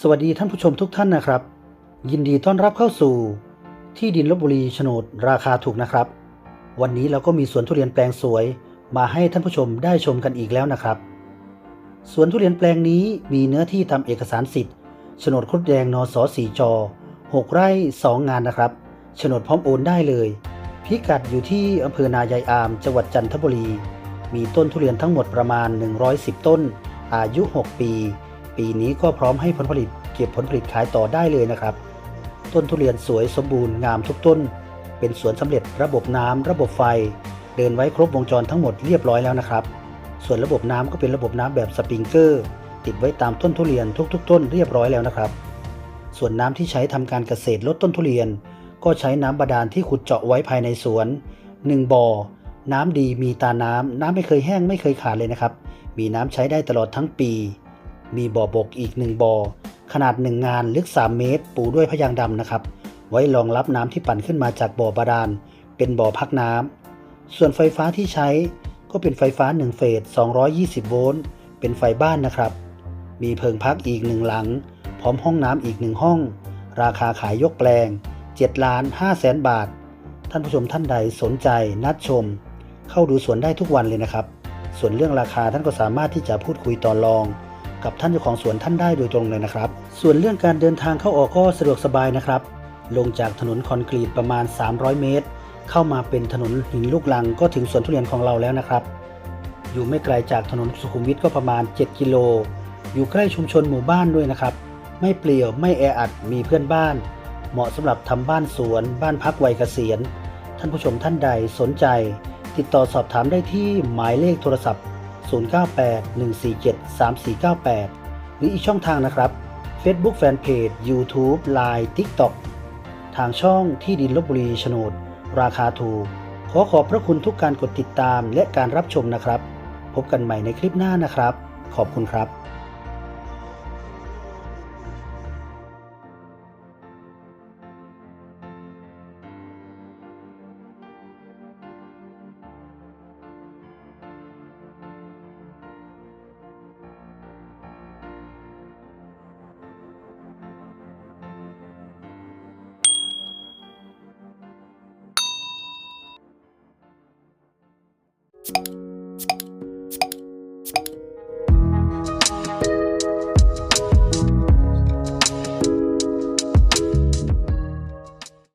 สวัสดีท่านผู้ชมทุกท่านนะครับ ยินดีต้อนรับเข้าสู่ ที่ดินลบบุรีโฉนดราคาถูกนะครับ วันนี้เราก็มีสวนทุเรียนแปลงสวย มาให้ท่านผู้ชมได้ชมกันอีกแล้วนะครับสวนทุเรียนแปลงนี้มีเนื้อที่ทำเอกสารสิทธิ์โฉนดครุฑแดงนสสีจ6ไร่2 งานนะครับโฉนดพร้อมโอนได้เลย พิกัดอยู่ที่อำเภอนายายอามจังหวัดจันทบุรี มีต้นทุเรียนทั้งหมดประมาณ 110 ต้น อายุ 6 ปี ปีนี้ก็พร้อมให้ผลผลิตเก็บผลผลิตขายต่อได้เลยนะครับ ต้นทุเรียนสวยสมบูรณ์งามทุกต้น เป็นสวนสำเร็จระบบน้ำระบบไฟ เดินไว้ครบวงจรทั้งหมดเรียบร้อยแล้วนะครับ ส่วนระบบน้ำก็เป็นระบบน้ำแบบสปริงเกอร์ ติดไว้ตามต้นทุเรียนทุก ๆ ต้นเรียบร้อยแล้วนะครับ ส่วนน้ำที่ใช้ทำการเกษตรลดต้นทุเรียน ก็ใช้น้ำบาดาลที่ขุดเจาะไว้ภายในสวน 1บ่อน้ำดีมีตาน้ำ น้ำไม่เคยแห้งไม่เคยขาดเลยนะครับ มีน้ำใช้ได้ตลอดทั้งปี มีบ่อบกอีกหนึ่งบ่อ ขนาด 1 งานลึก 3 เมตร ปูด้วยพยางดำนะครับ ไว้รองรับน้ำที่ปั่นขึ้นมาจากบ่อบาดาล เป็นบ่อพักน้ำ ส่วนไฟฟ้าที่ใช้ก็เป็นไฟฟ้า 1 เฟส 220 โวลต์ เป็นไฟบ้านนะครับ มีเพิงพักอีกหนึ่งหลัง พร้อมห้องน้ำอีกหนึ่งห้อง ราคาขายยกแปลง7ล้าน5แสนบาท ท่านผู้ชมท่านใดสนใจนัดชม เข้าดูสวนได้ทุกวันเลยนะครับ ส่วนเรื่องราคาท่านก็สามารถที่จะพูดคุยต่อรอง กับท่านเจ้าของสวนท่านได้โดยตรงเลยนะครับ ส่วนเรื่องการเดินทางเข้าออกก็สะดวกสบายนะครับ ลงจากถนนคอนกรีตประมาณ 300 เมตร เข้ามาเป็นถนนหินลูกลังก็ถึงสวนทุเรียนของเราแล้วนะครับ อยู่ไม่ไกลจากถนนสุขุมวิทก็ประมาณ 7 กิโล อยู่ใกล้ชุมชนหมู่บ้านด้วยนะครับ ไม่เปลี่ยวไม่แออัดมีเพื่อนบ้าน เหมาะสำหรับทำบ้านสวน บ้านพักวัยเกษียณ ท่านผู้ชมท่านใดสนใจ ติดต่อสอบถามได้ที่หมายเลขโทรศัพท์ 0981473498 หรืออีกช่องทางนะครับ Facebook Fanpage YouTube Line TikTok ทางช่องที่ดินลบบุรีโฉนด ราคาถูก ขอขอบพระคุณทุกการกดติดตามและการรับชมนะครับ พบกันใหม่ในคลิปหน้านะครับ ขอบคุณครับ